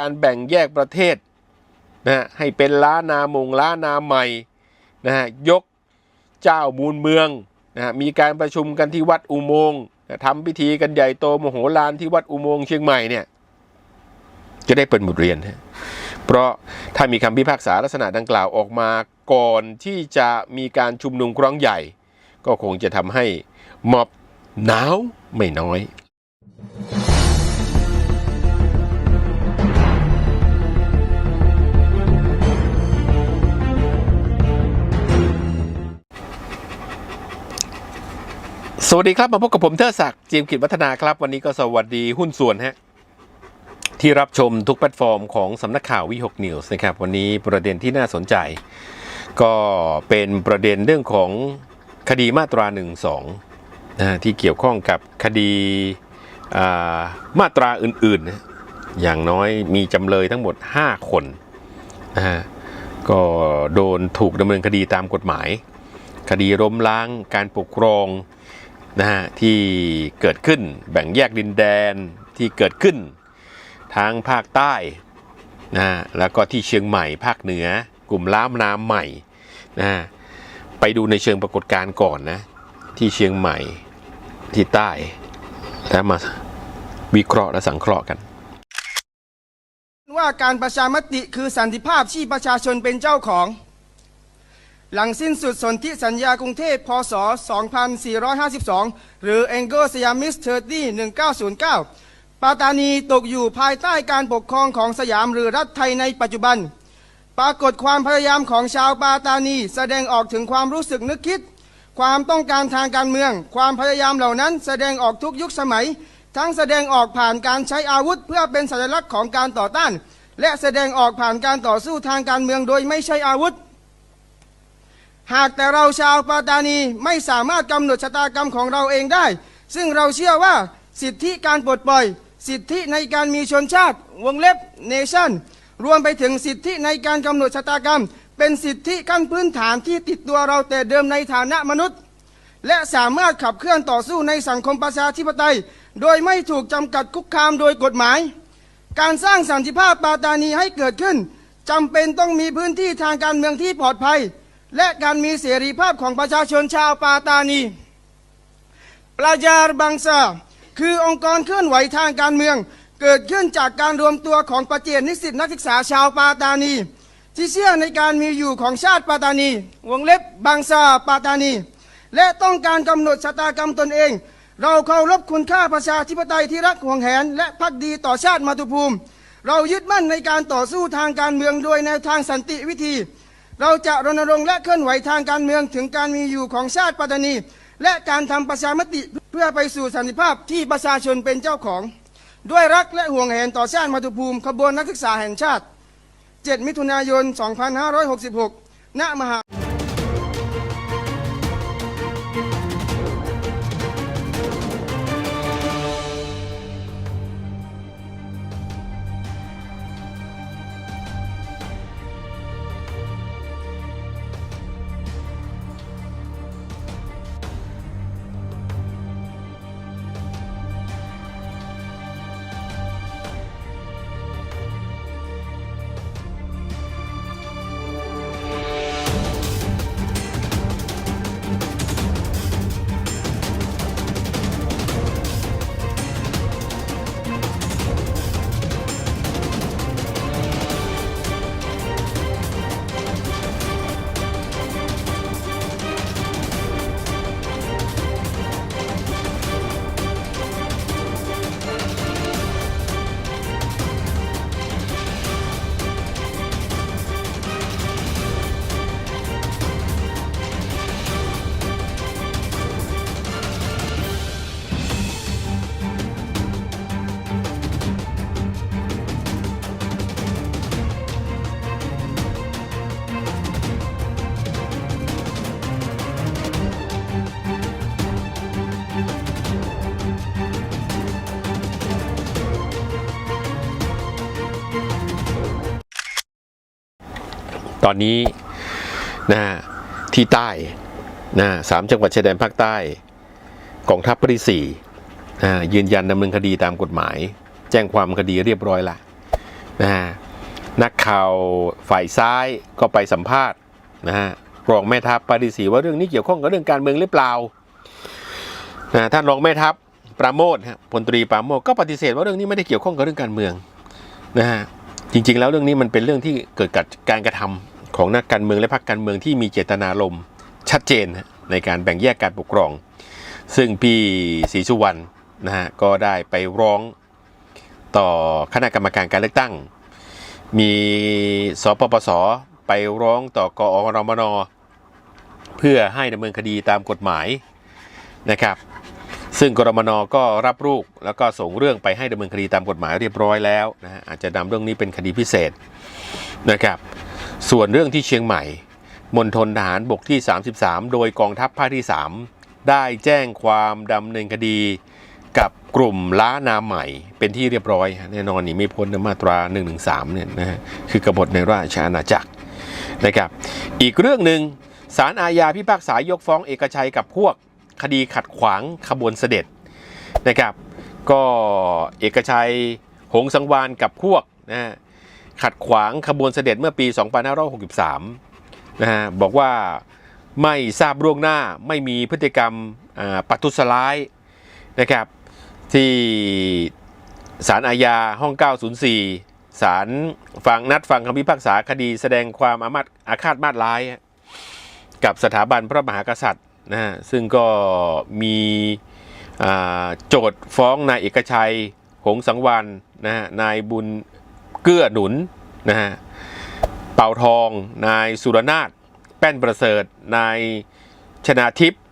การแบ่งแยกประเทศนะฮะให้เป็นล้านามงล้านาใหม่นะฮะยกเจ้ามูลเมืองนะฮะมีการประชุมกันที่วัดอุโมงค์นะทำพิธีกันใหญ่โตมโหฬารที่วัดอุโมงค์เชียงใหม่เนี่ยจะได้เป็นบทเรียนฮะเพราะถ้ามีคำพิพากษาลักษณะดังกล่าวออกมาก่อนที่จะมีการชุมนุมครั้งใหญ่ ก็คงจะทำให้ม็อบหนาวไม่น้อย วัสดีครับ มาพบกับผมเทอศักดิ์จีมกิจวัฒนาครับ วันนี้ก็สวัสดีหุ้นส่วนฮะที่รับชมทุกแพลตฟอร์มของสำนักข่าววิหกนิวส์นะครับวันนี้ประเด็นที่น่าสนใจ ก็เป็นประเด็นเรื่องของคดีมาตรา1นึนะที่เกี่ยวข้องกับคดีอ่ามาตราอื่นๆนะอย่างน้อยมีจำเลยทั้งหมด 5 คนนะฮะก็โดนถูกดำเนินคดีตามกฎหมาย คดีล้มล้างการปกครอง นะฮะที่เกิดขึ้นแบ่งแยกดินแดนที่เกิดขึ้นทางภาคใต้นะฮะแล้วก็ที่เชียงใหม่ภาคเหนือกลุ่มล้ามน้ำใหม่นะฮะไปดูในเชิงปรากฏการณ์ก่อนนะที่เชียงใหม่ที่ใต้แล้วมาวิเคราะห์และสังเคราะห์กัน ว่าการประชามติคือสันติภาพที่ประชาชนเป็นเจ้าของ หลังสิ้นสุดสนธิสัญญากรุงเทพพศ 2452 หรือ Anglo Siamese Treaty 1909 ปาตานีตกอยู่ภายใต้การปกครองของสยามหรือรัฐไทยในปัจจุบัน ปรากฏความพยายามของชาวปาตานีแสดงออกถึงความรู้สึกนึกคิด ความต้องการทางการเมือง ความพยายามเหล่านั้นแสดงออกทุกยุคสมัย ทั้งแสดงออกผ่านการใช้อาวุธเพื่อเป็นสัญลักษณ์ของการต่อต้าน และแสดงออกผ่านการต่อสู้ทางการเมืองโดยไม่ใช้อาวุธ หากแต่เราชาวปาตานีไม่สามารถกำหนดชะตากรรมของเราเองได้ ซึ่งเราเชื่อว่าสิทธิการปลดปล่อย สิทธิในการมีชนชาติวงเล็บเนชั่นรวมไปถึงสิทธิในการกำหนดชะตากรรม เป็นสิทธิขั้นพื้นฐานที่ติดตัวเราแต่เดิมในฐานะมนุษย์ และสามารถขับเคลื่อนต่อสู้ในสังคมประชาธิปไตย โดยไม่ถูกจำกัดคุกคามโดยกฎหมาย การสร้างสันติภาพปาตานีให้เกิดขึ้นจำเป็นต้องมีพื้นที่ทางการเมืองที่ปลอดภัย และการมีเสรีภาพของประชาชนชาวปาตานีปลาจาร์บังซาคือองค์กรเคลื่อนไหวทางการเมือง เกิดขึ้นจากการรวมตัวของประเจนนิสิตนักศึกษาชาวปาตานี ที่เชื่อในการมีอยู่ของชาติปาตานี วงเล็บบังซาปาตานี และต้องการกำหนดชะตากรรมตนเอง เราเคารพคุณค่าประชาธิปไตยที่รักห่วงแหน และพักดีต่อชาติมาตุภูมิ เรายึดมั่นในการต่อสู้ทางการเมืองโดยแนวทางสันติวิธี เราจะรณรงค์และเคลื่อนไหวทางการเมืองถึงการมีอยู่ของชาติปัตตานี และการทำประชามติเพื่อไปสู่สันติภาพที่ประชาชนเป็นเจ้าของ ด้วยรักและห่วงแหนต่อชาติมาตุภูมิ ขบวนนักศึกษาแห่งชาติ 7 มิถุนายน 2566 ณ มหา ตอนนี้นะฮะที่ใต้นะสามจังหวัดชายแดนภาคใต้กองทัพภาคที่สี่นะยืนยันดำเนินคดีตามกฎหมาย แจ้งความคดีเรียบร้อยละนะฮะนักข่าวฝ่ายซ้ายก็ไปสัมภาษณ์นะฮะรองแม่ทัพปฏิเสธว่าเรื่องนี้เกี่ยวข้องกับเรื่องการเมืองหรือเปล่านะท่านรองแม่ทัพปราโมทฮะพลตรีปราโมทก็ปฏิเสธว่าเรื่องนี้ไม่ได้เกี่ยวข้องกับเรื่องการเมืองนะฮะจริงๆแล้วเรื่องนี้มันเป็นเรื่องที่เกิดกับการกระทำ ของนักการเมืองและพรรคการเมืองที่มีเจตนารมณ์ชัดเจนในการแบ่งแยกการปกครอง ซึ่งพี่ศรีสุวรรณนะฮะก็ได้ไปร้องต่อคณะกรรมการการเลือกตั้ง มีสปปสไปร้องต่อกอรมนเพื่อให้ดำเนินคดีตามกฎหมายนะครับ ซึ่งกรมนก็รับรูปแล้วก็ส่งเรื่องไปให้ดำเนินคดีตามกฎหมายเรียบร้อยแล้วนะฮะอาจจะนำเรื่องนี้เป็นคดีพิเศษนะครับ ส่วนเรื่องที่เชียงใหม่มณฑลทหารบกที่ 33 โดยกองทัพภาคที่ 3 ได้แจ้งความดำเนินคดีกับกลุ่มล้านาใหม่เป็นที่เรียบร้อย แน่นอนนี่ไม่พ้นมาตรา113เนี่ยนะฮะคือกบฏในราชอาณาจักรนะครับ อีกเรื่องหนึ่งศาลอาญาพิพากษายกฟ้องเอกชัยกับพวกคดีขัดขวางขบวนเสด็จนะครับ ก็เอกชัยหงสังวานกับพวกนะฮะ ขัดขวางขบวนเสด็จเมื่อปี 2563 นะฮะบอกว่าไม่ทราบล่วงหน้าไม่มีพฤติกรรมปัทุสร้ายนะครับที่ศาลอาญาห้อง 904ศาลฟังนัดฟังคำพิพากษาคดีแสดงความอามาตอาฆาตมาตร้าย กับสถาบันพระมหากษัตริย์นะฮะซึ่งก็มีโจทย์ฟ้องนายเอกชัย หงสังวานนะฮะนายบุญ เกื้อหนุนนะฮะเป่าทอง นายสุรนาถแป้นประเสริฐ นายชนาทิพย์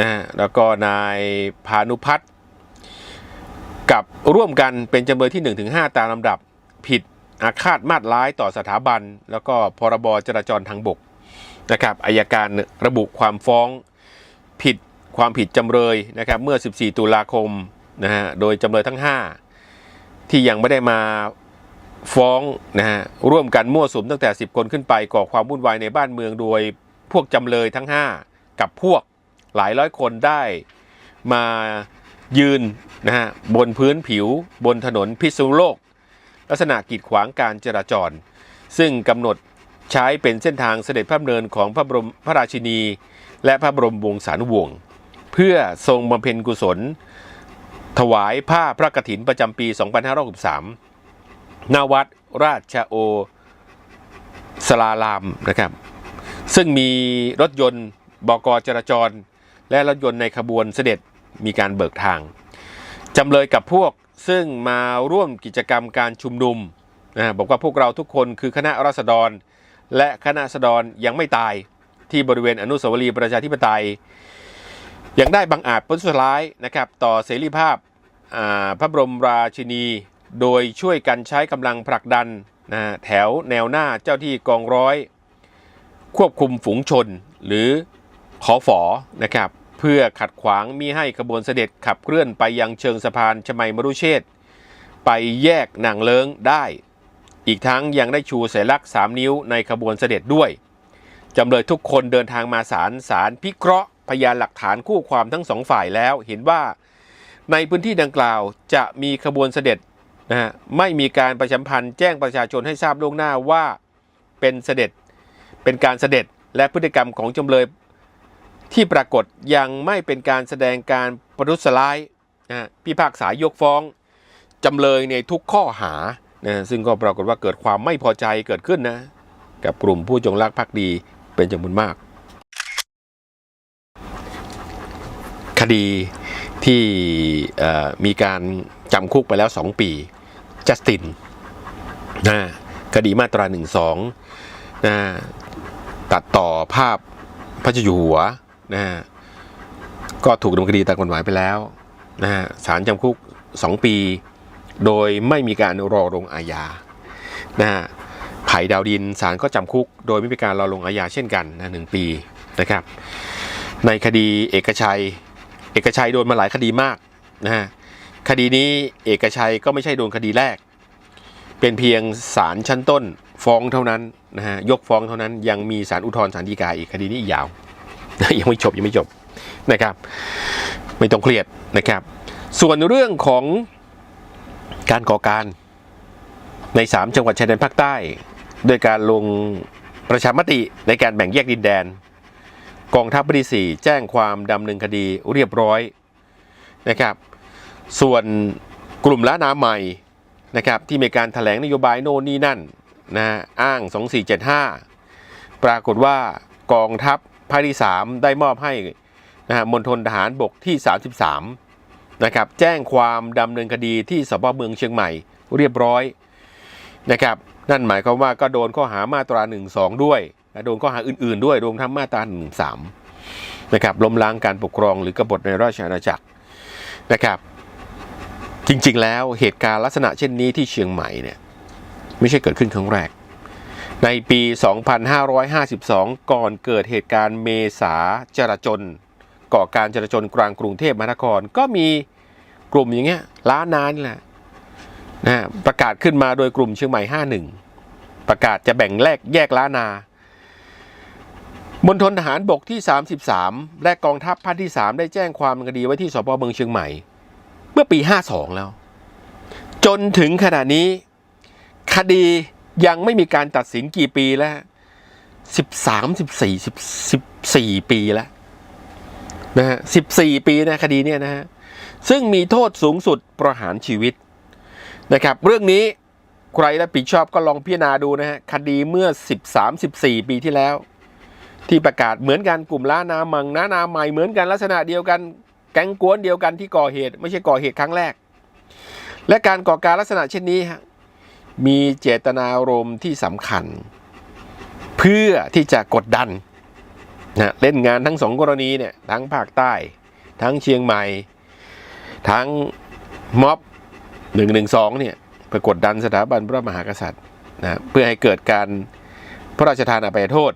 นะฮะแล้วก็นายพานุพัฒน์กับร่วมกันเป็นจำเลยที่ 1-5 ตามลำดับผิดอาฆาตมาตร้ายต่อสถาบัน แล้วก็พรบจราจรทางบกนะครับอายการระบุความฟ้องผิดความผิดจำเลยนะครับเมื่อ 14 ตุลาคมนะฮะโดยจำเลยทั้ง 5 ที่ยังไม่ได้มา ฟ้องนะฮะร่วมกันมั่วสุมตั้งแต่ 10 คนขึ้นไปก่อความวุ่นวายในบ้านเมืองโดยพวกจำเลยทั้ง 5 กับพวกหลายร้อยคนได้มายืนนะฮะบนพื้นผิว บนถนนพิษณุโลก ลักษณะกีดขวางการจราจร ซึ่งกำหนดใช้เป็นเส้นทางเสด็จพระดำเนินของพระบรมพระราชินี และพระบรมวงศานุวงศ์เพื่อทรงบำเพ็ญกุศล ถวายผ้าพระกฐินประจำปี 2563 ณวัดราชโอสลารามนะครับ ซึ่งมีรถยนต์บกจราจร และรถยนต์ในขบวนเสด็จมีการเบิกทาง จำเลยกับพวกซึ่งมาร่วมกิจกรรมการชุมนุมนะบอกว่าพวกเราทุกคนคือคณะรัษฎร และคณะรัษฎรยังไม่ตายที่บริเวณอนุสาวรีย์ประชาธิปไตย ยังได้บังอาจประทุษร้ายนะครับ ต่อเสรีภาพาพระบรมราชินี โดยช่วยกันใช้กำลังผลักดันนะแถวแนวหน้าเจ้าที่กองร้อย ควบคุมฝูงชนหรือขอฝอนะครับเพื่อขัดขวางมิให้ขบวนเสด็จขับเคลื่อนไปยังเชิงสะพานชมัยมรุเชษไปแยกนางเลิงได้ อีกทั้งยังได้ชูสัญลักษณ์3นิ้วในขบวนเสด็จด้วยจำเลยทุกคนเดินทางมาศาลศาลพิเคราะห์พยานหลักฐานคู่ความทั้งสองฝ่ายแล้ว เห็นว่าในพื้นที่ดังกล่าวจะมีขบวนเสด็จ นะฮะไม่มีการประชาสัมพันธ์แจ้งประชาชนให้ทราบล่วงหน้าว่าเป็นเสด็จเป็นการเสด็จและพฤติกรรมของจำเลยที่ปรากฏยังไม่เป็นการแสดงการประทุษร้ายนะพิพากษายกฟ้องจำเลยในทุกข้อหานะซึ่งก็ปรากฏว่าเกิดความไม่พอใจเกิดขึ้นนะ กับกลุ่มผู้จงรักภักดีเป็นจำนวนมาก คดีที่มีการจำคุกไปแล้ว 2 ปี จัสตินนะคดีมาตรา1 2นะตัดต่อภาพพระเจ้าอยู่หัวนะก็ถูกดำเนินคดีตามกฎหมายไปแล้วนะศาลจำคุก 2 ปี โดยไม่มีการรอลงอาญานะฮะไผ่ดาวดินศาลก็จำคุก โดยไม่มีการรอลงอาญาเช่นกันนะหนึ่งปีนะครับ ในคดีเอกชัย เอกชัยโดนมาหลายคดีมากนะฮะ คดีนี้เอกชัยก็ไม่ใช่โดนคดีแรก เป็นเพียงศาลชั้นต้นฟ้องเท่านั้นนะฮะยกฟ้องเท่านั้นยังมีศาลอุทธรณ์ศาลฎีกาอีกคดีนี้อีกยาว ยังไม่จบยังไม่จบนะครับ ไม่ต้องเครียดนะครับ ส่วนเรื่องของการก่อการใน 3 จังหวัดชายแดนภาคใต้โดยการลงประชามติในการแบ่งแยกดินแดน กองทัพภาคที่4แจ้งความดำเนินคดีเรียบร้อยนะครับ ส่วนกลุ่มล้านาใหม่นะครับที่มีการถแถลงนโยบายโน่นนี่นั่นนะอ้าง 2475 ปรากฏว่ากองทัพภาคที่ 3 ได้มอบให้นะฮะมณฑลทหารบกที่ 33นะครับแจ้งความดำเนินคดีที่สพเมืองเชียงใหม่เรียบร้อยนะครับนั่นหมายความว่าก็โดนข้อหามาตรา 12 ด้วยและโดนข้อหาอื่นๆ ด้วยรวมทั้งมาตรา13นะครับล้มล้างการปกครองหรือกบฏในราชอาณาจักรนะครับ จริงๆ แล้วเหตุการณ์ลักษณะเช่นนี้ที่เชียงใหม่เนี่ยไม่ใช่เกิดขึ้นครั้งแรก ในปี 2552 ก่อนเกิดเหตุการณ์เมษาจราจน ก่อการจราจนกลางกรุงเทพมหานคร ก็มีกลุ่มอย่างเงี้ยล้านนานแหละนะประกาศขึ้นมาโดยกลุ่มเชียงใหม่ 51 ประกาศจะแบ่งแลกแยกล้านนามณฑลทหารบกที่ 33 และกองทัพภาคที่ 3 ได้แจ้งความคดีไว้ที่สพเมืองเชียงใหม่ เมื่อปี 52 แล้ว จนถึงขณะนี้ คดียังไม่มีการตัดสินกี่ปีแล้ว 13 14 14 ปีแล้วนะฮะ14 ปีนะคดีเนี่ยนะฮะซึ่งมีโทษสูงสุดประหารชีวิตนะครับ เรื่องนี้ใครรับผิดชอบก็ลองพิจารณาดูนะฮะคดีเมื่อ 13 14 ปีที่แล้ว ที่ประกาศเหมือนกันกลุ่มล้านามังนานาใหม่เหมือนกันลักษณะเดียวกัน แก๊งกวนเดียวกันที่ก่อเหตุ ไม่ใช่ก่อเหตุครั้งแรก และการก่อการลักษณะเช่นนี้มีเจตนารมณ์ที่สำคัญ เพื่อที่จะกดดันนะเล่นงานทั้งสองกรณีเนี่ยทั้งภาคใต้ ทั้งเชียงใหม่ ทั้งม็อบ1นึเนี่ยไปกดดันสถาบันพระมหากษัตริย์นะเพื่อให้เกิดการพระราชทานอภัยโทษ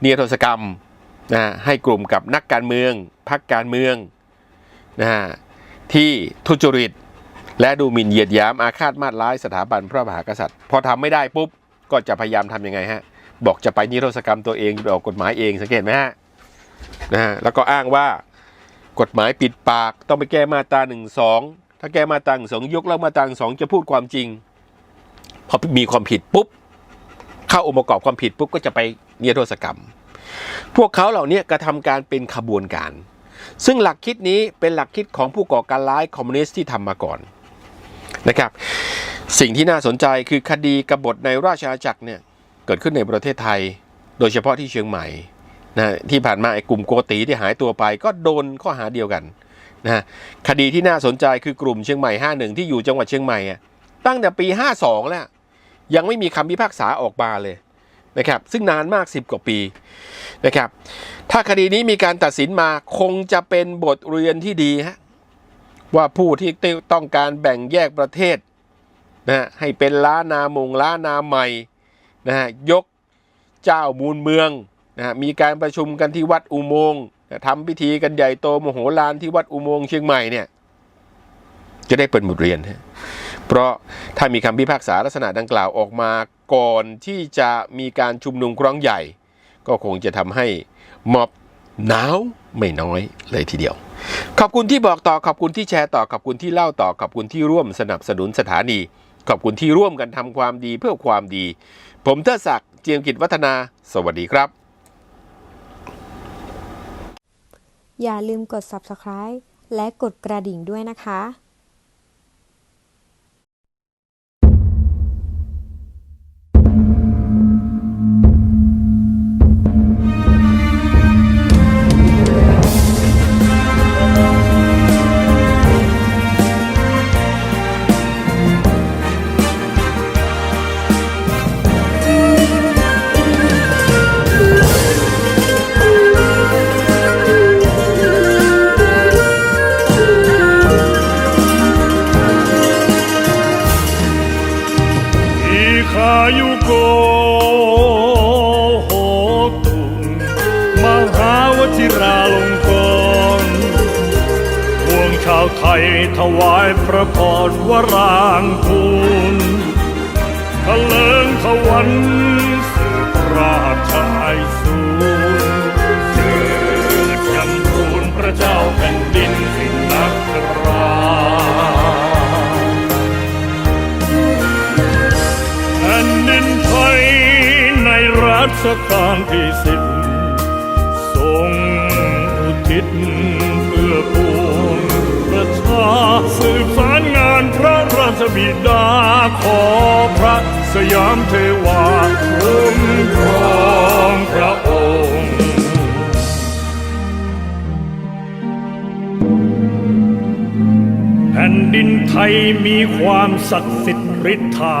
เนียโทษกรรมนะให้กลุ่มกับนักการเมืองพรรคการเมือง นะฮะที่ทุจริต และดูหมิ่นเหยียดหยามอาฆาตมาตร้ายสถาบันพระมหากษัตริย์ พอทำไม่ได้ปุ๊บก็จะพยายามทํำยังไงฮะบอกจะไปนิรโทษกรรมตัวเองออกกฎหมายเองสังเกตไหมฮะนะฮะแล้วก็อ้างว่ากฎหมายปิดปากต้องไปแก้มาตราหนึ่งสองถ้าแก้มาตราหนึ่งสองยกเลิกมาตราหนึ่งสองจะพูดความจริงพอมีความผิดปุ๊บเข้าองค์ประกอบความผิดปุ๊บก็จะไปนิรโทษกรรม พวกเขาเหล่านี้กระทำการเป็นขบวนการ ซึ่งหลักคิดนี้เป็นหลักคิดของผู้ก่อการร้ายคอมมิวนิสต์ที่ทำมาก่อนนะครับ สิ่งที่น่าสนใจคือคดีกบฏในราชอาณาจักรเนี่ยเกิดขึ้นในประเทศไทย โดยเฉพาะที่เชียงใหม่นะที่ผ่านมาไอ้กลุ่มโกตีที่หายตัวไปก็โดนข้อหาเดียวกันนะคดีที่น่าสนใจคือกลุ่มเชียงใหม่ 51 ที่อยู่จังหวัดเชียงใหม่ตั้งแต่ปี 52 แล้วยังไม่มีคำพิพากษาออกมาเลย นะครับซึ่งนานมาก 10 กว่าปีนะครับถ้าคดีนี้มีการตัดสินมาคงจะเป็นบทเรียนที่ดีฮะว่าผู้ที่ต้องการแบ่งแยกประเทศนะฮะให้เป็นล้านามงล้านาใหม่นะฮะยกเจ้ามูลเมืองนะฮะมีการประชุมกันที่วัดอุโมงค์นะทำพิธีกันใหญ่โตมโหฬารที่วัดอุโมงค์เชียงใหม่เนี่ยจะได้เป็นบทเรียนฮะ เพราะถ้ามีคำพิพากษาลักษณะดังกล่าวออกมาก่อนที่จะมีการชุมนุมครั้งใหญ่ ก็คงจะทำให้ม็อบหนาวไม่น้อยเลยทีเดียว ขอบคุณที่บอกต่อขอบคุณที่แชร์ต่อขอบคุณที่เล่าต่อขอบคุณที่ร่วมสนับสนุนสถานี ขอบคุณที่ร่วมกันทำความดีเพื่อความดี ผมเทอศักดิ์เจียมกิจวัฒนา สวัสดีครับ อย่าลืมกด subscribe และกดกระดิ่งด้วยนะคะ ชิราลงกรณ์พวงชาวไทยถวายพระพรวรางคูณทะเลิงทวันสืบราชไอสูรเกิดยังทูลพระเจ้าแผ่นดิน ชกาลที่สิบทรงอุทิศเพื่อปวงประชาสืบสารงานพระราชบิดาขอพระสยามเทวาคุ้มครองพระองค์แผ่นดินไทยมีความศักดิ์สิทธิ์ฤทธา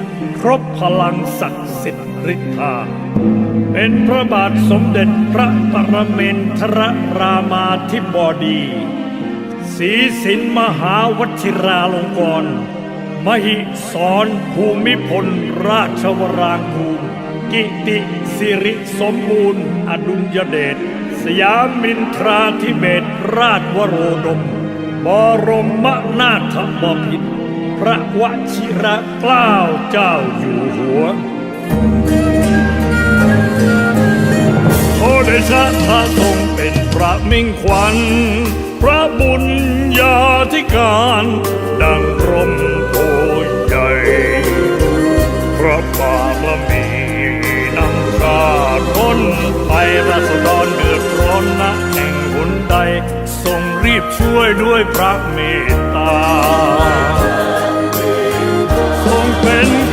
ครบพลังศักดิ์สิทธิ์ฤทธา เป็นพระบาทสมเด็จพระปรเมนทรรามาธิบดีศรีสินมหาวชิราลงกรณ์มหิสรภูมิพลราชวรางคูลกิติสิริสมบูรณ์ อดุลยเดชสยามินทราธิเบศรราชวโรดม บรมนาถบพิตร พระวชิระเกล้าเจ้าอยู่หัวโอเดชะพระทรงเป็นพระมิ่งขวัญ พระบุญญาธิการ ดังร่มโพใหญ่ พระบารมีนำชาติพ้นไปรัศดรเดือดร้อนนะแห่งหนใดทรงรีบช่วยด้วยพระเมตตา